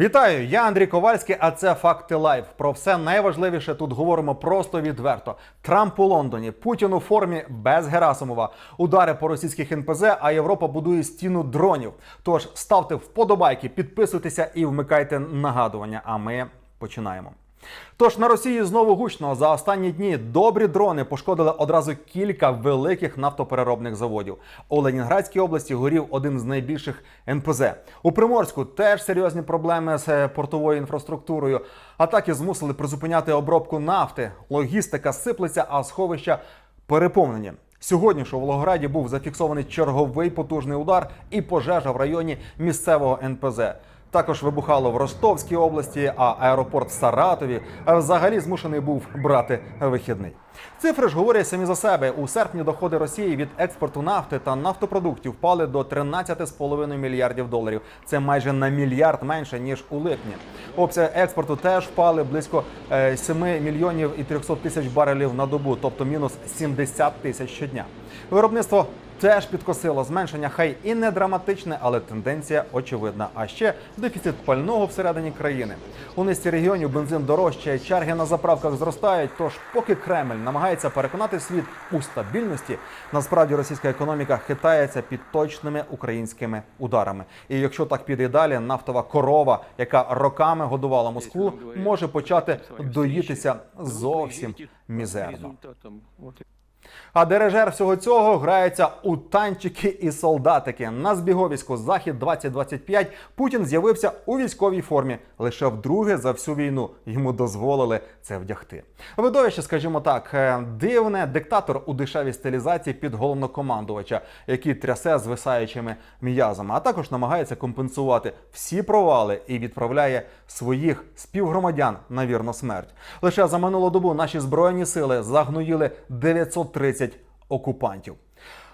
Вітаю, я Андрій Ковальський, а це факти лайв. Про все найважливіше тут говоримо просто відверто. Трамп у Лондоні, Путін у формі без Герасимова, удари по російських НПЗ, а Європа будує стіну дронів. Тож ставте вподобайки, підписуйтеся і вмикайте нагадування. А ми починаємо. Тож на Росії знову гучно за останні дні добрі дрони пошкодили одразу кілька великих нафтопереробних заводів. У Ленінградській області горів один з найбільших НПЗ. У Приморську теж серйозні проблеми з е, портовою інфраструктурою. Атаки змусили призупиняти обробку нафти. Логістика сиплеться, а сховища переповнені. Сьогодні ж у Волгограді був зафіксований черговий потужний удар і пожежа в районі місцевого НПЗ. Також вибухало в Ростовській області, а аеропорт в Саратові е, взагалі змушений був брати вихідний. Цифри ж говорять самі за себе. У серпні доходи Росії від експорту нафти та нафтопродуктів впали до 13,5 мільярдів доларів. Це майже на мільярд менше ніж у липні. Обсяги експорту теж впали близько е, 7 мільйонів і 300 тисяч барелів на добу, тобто мінус 70 тисяч щодня. Виробництво теж підкосило зменшення, хай і не драматичне, але тенденція очевидна. А ще дефіцит пального всередині країни. У низці регіонів бензин дорожчає, черги на заправках зростають. Тож, поки Кремль намагається переконати світ у стабільності, насправді російська економіка хитається під точними українськими ударами. І якщо так піде далі, нафтова корова, яка роками годувала Москву, може почати доїтися зовсім мізерно. А дирижер всього цього грається у танчики і солдатики. На збіговиську Захід 2025 Путін з'явився у військовій формі. Лише вдруге за всю війну йому дозволили це вдягти. Видовище, скажімо так, е, дивне диктатор у дешевій стилізації під головнокомандувача, який трясе звисаючими м'язами, а також намагається компенсувати всі провали і відправляє своїх співгромадян на вірну смерть. Лише за минулу добу наші збройні сили загноїли 930 окупантів.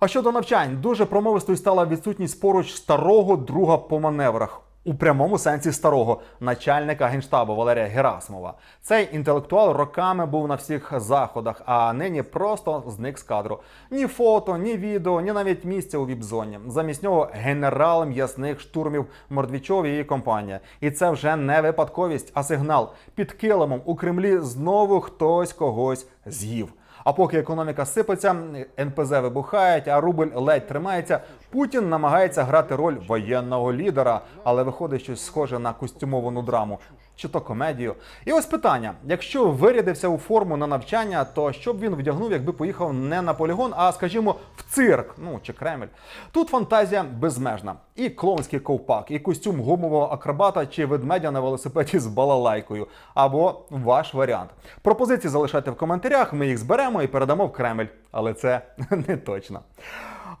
А щодо навчань, дуже промовистою стала відсутність поруч старого друга по маневрах. У прямому сенсі старого начальника генштабу Валерія Герасимова. Цей інтелектуал роками був на всіх заходах, а нині просто зник з кадру. Ні фото, ні відео, ні навіть місця у віп-зоні. Замість нього генерал м'ясних штурмів Мордвічов і її компанія. І це вже не випадковість, а сигнал. Під килимом у Кремлі знову хтось когось з'їв. А поки економіка сипеться, НПЗ вибухають, а рубль ледь тримається. Путін намагається грати роль воєнного лідера, але виходить щось схоже на костюмовану драму чи то комедію. І ось питання: якщо вирядився у форму на навчання, то що б він вдягнув, якби поїхав не на полігон, а скажімо, в цирк, ну чи Кремль. Тут фантазія безмежна. І клоунський ковпак, і костюм гумового акробата чи ведмедя на велосипеді з балалайкою. Або ваш варіант. Пропозиції залишайте в коментарях. Ми їх зберемо і передамо в Кремль. Але це не точно.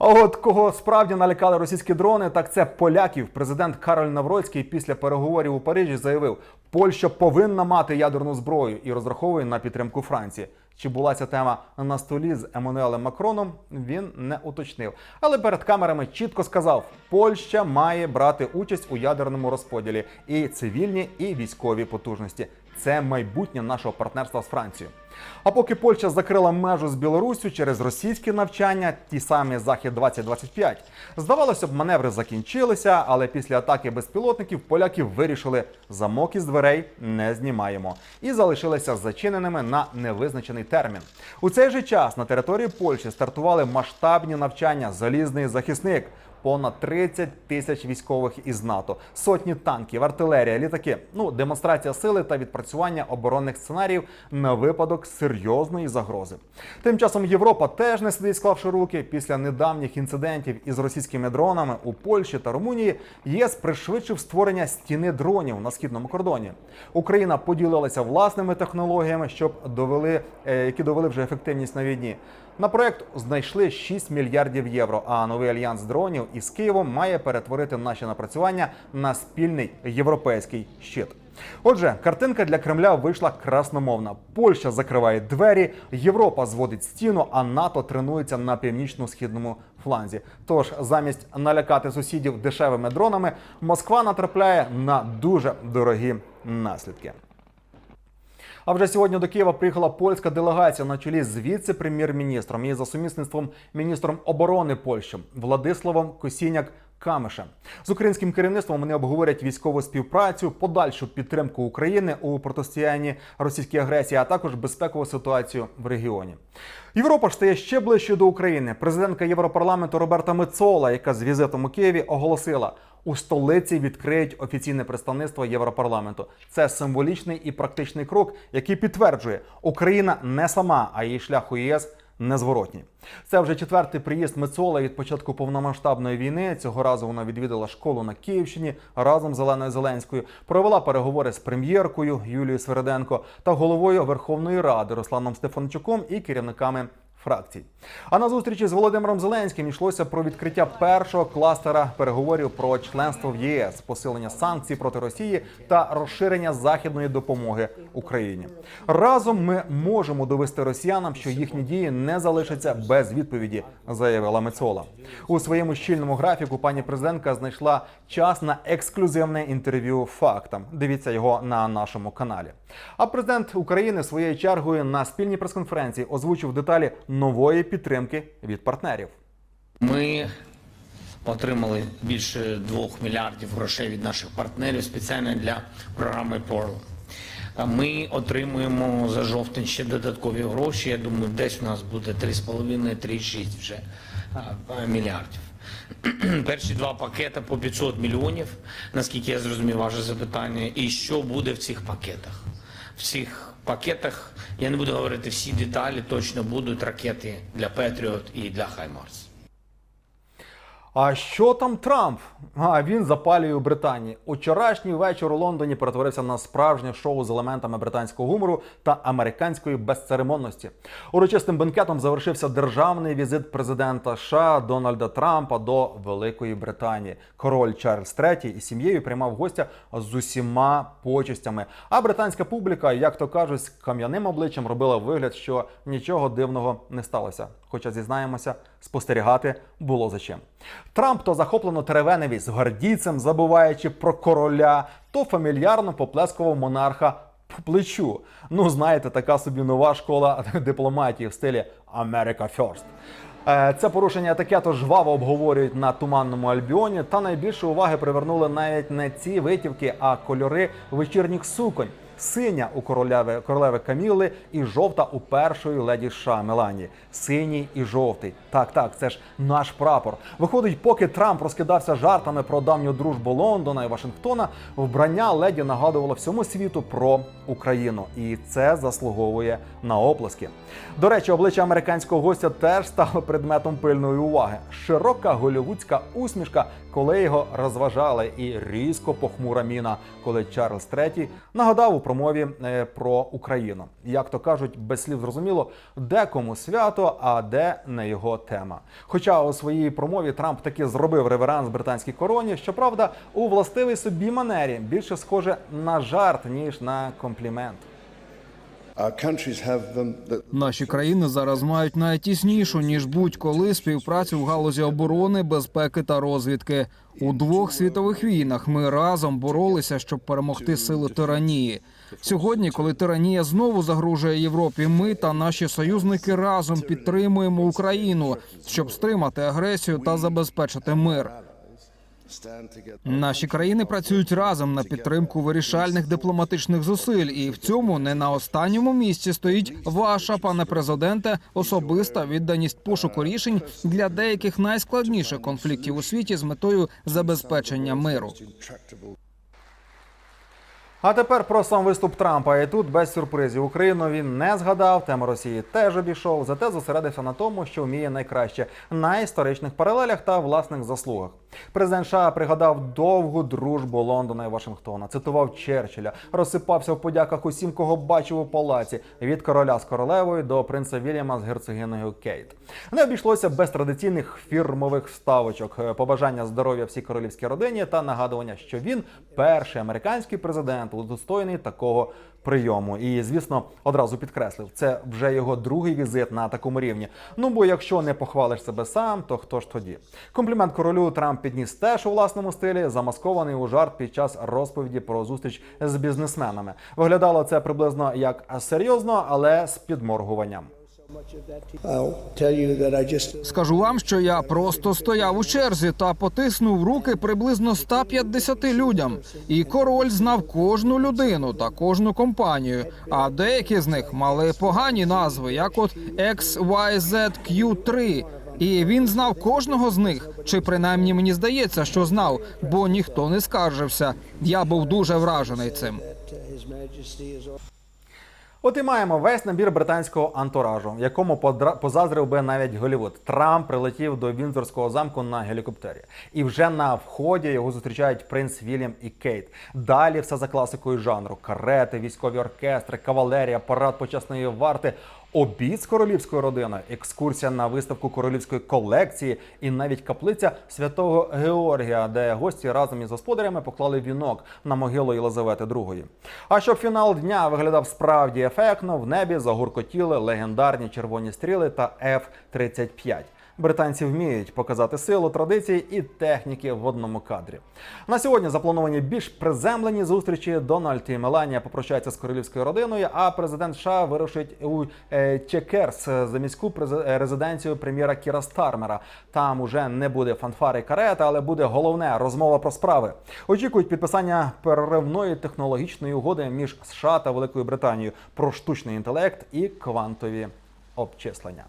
А от кого справді налякали російські дрони, так це поляків. Президент Кароль Навроцький після переговорів у Парижі заявив, Польща повинна мати ядерну зброю і розраховує на підтримку Франції. Чи була ця тема на столі з Еммануелем Макроном? Він не уточнив. Але перед камерами чітко сказав: Польща має брати участь у ядерному розподілі і цивільні, і військові потужності. Це майбутнє нашого партнерства з Францією. А поки Польща закрила межу з Білоруссю через російські навчання, ті самі Захід 2025 здавалося б, маневри закінчилися, але після атаки безпілотників поляки вирішили замок із дверей не знімаємо і залишилися зачиненими на невизначений термін. У цей же час на території Польщі стартували масштабні навчання Залізний захисник. Понад 30 тисяч військових із НАТО, сотні танків, артилерія, літаки. Ну, демонстрація сили та відпрацювання оборонних сценаріїв на випадок серйозної загрози. Тим часом Європа теж не сидить, склавши руки. Після недавніх інцидентів із російськими дронами у Польщі та Румунії ЄС пришвидшив створення стіни дронів на східному кордоні. Україна поділилася власними технологіями, щоб довели, е, які довели вже ефективність на війні. На проект знайшли 6 мільярдів євро. А новий альянс дронів із Києвом має перетворити наші напрацювання на спільний європейський щит. Отже, картинка для Кремля вийшла красномовна. Польща закриває двері, Європа зводить стіну, а НАТО тренується на північно-східному фланзі. Тож, замість налякати сусідів дешевими дронами, Москва натрапляє на дуже дорогі наслідки. А вже сьогодні до Києва приїхала польська делегація на чолі з віце-прем'єр-міністром і за сумісництвом міністром оборони Польщі Владиславом Косіняк Камишем. З українським керівництвом вони обговорять військову співпрацю, подальшу підтримку України у протистоянні російській агресії, а також безпекову ситуацію в регіоні. Європа ж стає ще ближче до України. Президентка Європарламенту Роберта Мецола, яка з візитом у Києві оголосила. У столиці відкриють офіційне представництво Європарламенту. Це символічний і практичний крок, який підтверджує, Україна не сама, а її шлях у ЄС незворотній. Це вже четвертий приїзд Мецола від початку повномасштабної війни. Цього разу вона відвідала школу на Київщині разом з Оленою Зеленською, провела переговори з прем'єркою Юлією Свериденко та головою Верховної Ради Русланом Стефанчуком і керівниками фракцій. А на зустрічі з Володимиром Зеленським йшлося про відкриття першого кластера переговорів про членство в ЄС, посилення санкцій проти Росії та розширення західної допомоги Україні. Разом ми можемо довести росіянам, що їхні дії не залишаться без відповіді, заявила Мецола. У своєму щільному графіку пані президентка знайшла час на ексклюзивне інтерв'ю фактам. Дивіться його на нашому каналі. А президент України своєю чергою на спільній прес-конференції озвучив деталі нової підтримки від партнерів. Ми отримали більше 2 мільярдів грошей від наших партнерів спеціально для програми Pearl. Ми отримуємо за жовтень ще додаткові гроші. Я думаю, десь у нас буде 3,5-3,6 вже мільярдів. Перші два пакети по 500 мільйонів, наскільки я зрозумів ваше запитання. І що буде в цих пакетах? В цих пакетах я не буду говорити всі деталі, точно будуть ракети для Петріот і для Хаймарс. А що там Трамп? А він запалює у Британії. Учорашній вечір у Лондоні перетворився на справжнє шоу з елементами британського гумору та американської безцеремонності. Урочистим бенкетом завершився державний візит президента США Дональда Трампа до Великої Британії. Король Чарльз III із сім'єю приймав гостя з усіма почестями. А британська публіка, як то кажуть, з кам'яним обличчям робила вигляд, що нічого дивного не сталося. Хоча зізнаємося, спостерігати було за чим. Трамп то захоплено теревеневі з гвардійцем, забуваючи про короля, то фамільярно поплескував монарха по плечу. Ну, знаєте, така собі нова школа дипломатії в стилі America First. Е, Це порушення етикету жваво обговорюють на туманному альбіоні. Та найбільше уваги привернули навіть не ці витівки, а кольори вечірніх суконь. Синя у королеви, королеви Каміли і жовта у першої леді США Мелані. Синій і жовтий. Так, так, це ж наш прапор. Виходить, поки Трамп розкидався жартами про давню дружбу Лондона і Вашингтона, вбрання леді нагадувало всьому світу про Україну, і це заслуговує на оплески. До речі, обличчя американського гостя теж стало предметом пильної уваги. Широка голівудська усмішка, коли його розважали, і різко похмура міна, коли Чарльз III нагадав у промові е, про Україну. Як то кажуть, без слів зрозуміло, де кому свято, а де не його тема. Хоча у своїй промові Трамп таки зробив реверанс британській короні, щоправда, у властивій собі манері більше схоже на жарт ніж на комплімент. Наші країни зараз мають найтіснішу ніж будь-коли співпрацю в галузі оборони, безпеки та розвідки. У двох світових війнах ми разом боролися, щоб перемогти сили тиранії. Сьогодні, коли тиранія знову загрожує Європі, ми та наші союзники разом підтримуємо Україну, щоб стримати агресію та забезпечити мир. Наші країни працюють разом на підтримку вирішальних дипломатичних зусиль, і в цьому не на останньому місці стоїть ваша, пане президенте, особиста відданість пошуку рішень для деяких найскладніших конфліктів у світі з метою забезпечення миру. А тепер про сам виступ Трампа. І тут без сюрпризів Україну він не згадав, тему Росії теж обійшов, зате зосередився на тому, що вміє найкраще на історичних паралелях та власних заслугах. Президент США пригадав довгу дружбу Лондона і Вашингтона, цитував Черчилля, розсипався в подяках усім, кого бачив у палаці від короля з королевою до принца Вільяма з герцогиною Кейт. Не обійшлося без традиційних фірмових вставочок, е, побажання здоров'я всій королівській родині та нагадування, що він перший американський президент, удостоєний такого прийому. І звісно, одразу підкреслив, це вже його другий візит на такому рівні. Ну бо якщо не похвалиш себе сам, то хто ж тоді? Комплімент королю Трамп підніс теж у власному стилі, замаскований у жарт під час розповіді про зустріч з бізнесменами. Виглядало це приблизно як серйозно, але з підморгуванням. Скажу вам, що я просто стояв у черзі та потиснув руки приблизно 150 людям. І король знав кожну людину та кожну компанію. А деякі з них мали погані назви, як от XYZQ3. І він знав кожного з них, чи принаймні мені здається, що знав, бо ніхто не скаржився. Я був дуже вражений цим. От і маємо весь набір британського антуражу, якому позаздрив би навіть Голівуд. Трамп прилетів до Вінзорського замку на гелікоптері. І вже на вході його зустрічають принц Вільям і Кейт. Далі все за класикою жанру: карети, військові оркестри, кавалерія, парад почесної варти. Обід з королівською родиною, екскурсія на виставку королівської колекції і навіть каплиця святого Георгія, де гості разом із господарями поклали вінок на могилу Єлизавети II. А щоб фінал дня виглядав справді ефектно, в небі загуркотіли легендарні червоні стріли та F-35. Британці вміють показати силу традицій і техніки в одному кадрі. На сьогодні заплановані більш приземлені зустрічі. Дональд і Меланія попрощаються з королівською родиною, а президент США вирушить у е, Чекерс за міську е, резиденцію прем'єра Кіра Стармера. Там уже не буде фанфари карета, але буде головне розмова про справи. Очікують підписання переривної технологічної угоди між США та Великою Британією про штучний інтелект і квантові обчислення.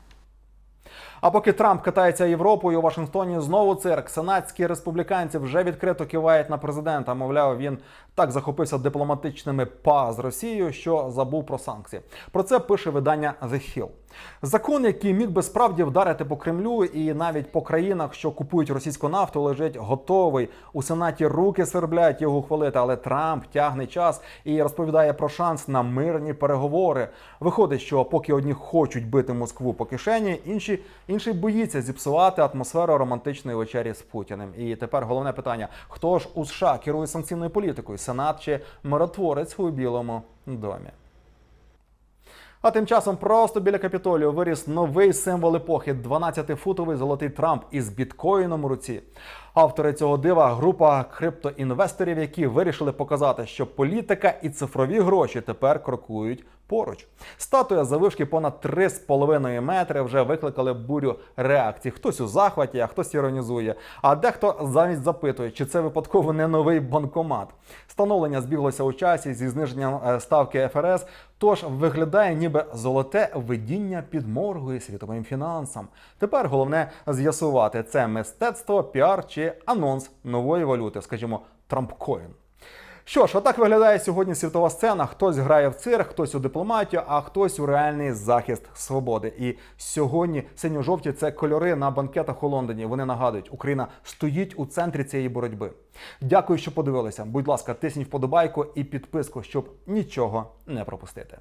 А поки Трамп катається Європою у Вашингтоні, знову цирк. Сенатські республіканці вже відкрито кивають на президента. Мовляв, він так захопився дипломатичними па з Росією, що забув про санкції. Про це пише видання The Hill. Закон, який міг би справді вдарити по Кремлю і навіть по країнах, що купують російську нафту, лежить готовий. У сенаті руки свербляють його ухвалити, але Трамп тягне час і розповідає про шанс на мирні переговори. Виходить, що поки одні хочуть бити Москву по кишені, інші інший боїться зіпсувати атмосферу романтичної вечері з Путіним. І тепер головне питання: хто ж у США керує санкційною політикою? Сенат чи миротворець у Білому домі? А тим часом просто біля Капітолію виріс новий символ епохи 12-футовий золотий Трамп із біткоїном у руці. Автори цього дива група криптоінвесторів, які вирішили показати, що політика і цифрові гроші тепер крокують поруч. Статуя завишки понад 3,5 метри вже викликали бурю реакцій. Хтось у захваті, а хтось іронізує. А дехто замість запитує, чи це випадково не новий банкомат. Встановлення збіглося у часі зі зниженням е, ставки ФРС. Тож виглядає ніби золоте видіння підморгує світовим фінансам. Тепер головне з'ясувати, це мистецтво, піар чи анонс нової валюти, скажімо, Трампкоін. Що ж, отак виглядає сьогодні світова сцена. Хтось грає в цирк, хтось у дипломатію, а хтось у реальний захист свободи. І сьогодні синьо-жовті це кольори на банкетах у Лондоні. Вони нагадують, Україна стоїть у центрі цієї боротьби. Дякую, що подивилися. Будь ласка, тисніть вподобайку і підписку, щоб нічого не пропустити.